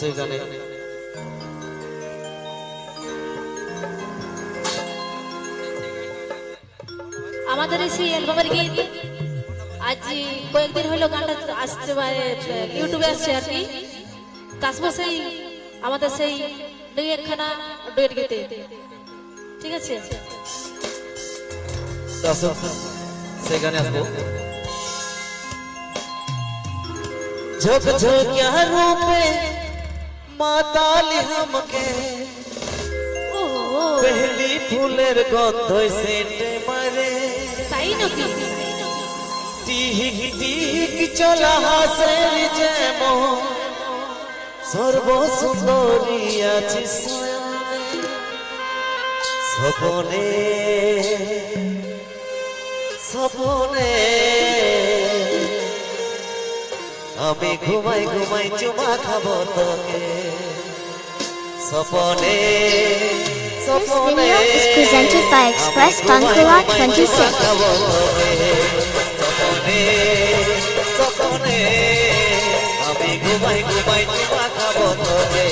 সেই গানে আমাদের এই সেই অ্যালবামের গীত আজ কয়েকদিন হলো গানটা আসছে ইউটিউবে আসছে আর কি। তাসবো সেই আমাদের সেই দুই একখানা ডুয়েট গীতে। ঠিক আছে? শোন, সেই গানে আসব। झक झोंक्या रूपे মাতালি हमके ও পহলি ফুলের গন্ধ সেটে মারে তাই নাকি টিহিক টিহিক চলা হাসের যেমন সর্ব সুন্দরী আছি সপনে সপনে আমি ঘুমাই ঘুমাই চুমা খাবো তোকে সপনে This সপনে video is presented by Express Bankura 26. সপনে আমি ঘুমাই ঘুমাই চুমা খাবো তোকে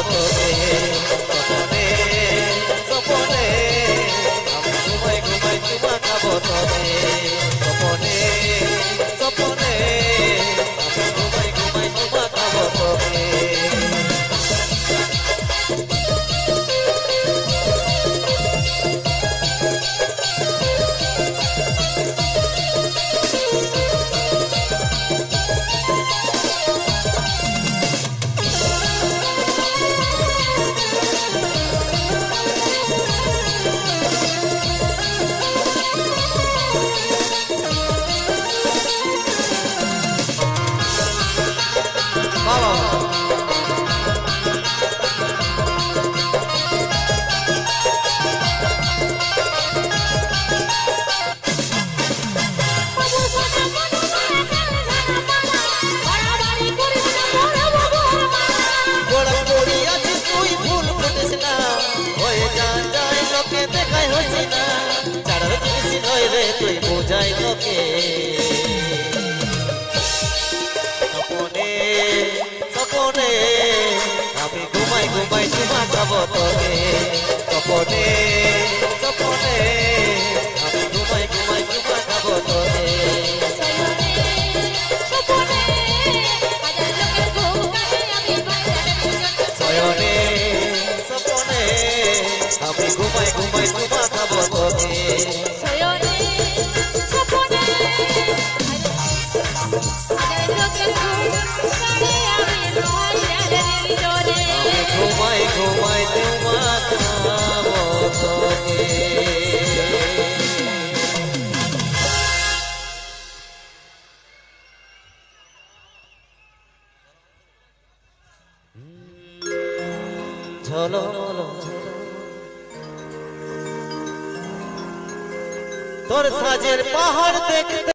কত সপনে সপনে আমি ঘুমাই ঘুমাই চুমা খাব তোকে সপনে সপনে আমি ঘুমাই ঘুমাই খাব তোকে শয়নে সপনে আমি ঘুমাই ঘুমাই খাব তোকে তোর সাজের পাহাড় দেখতে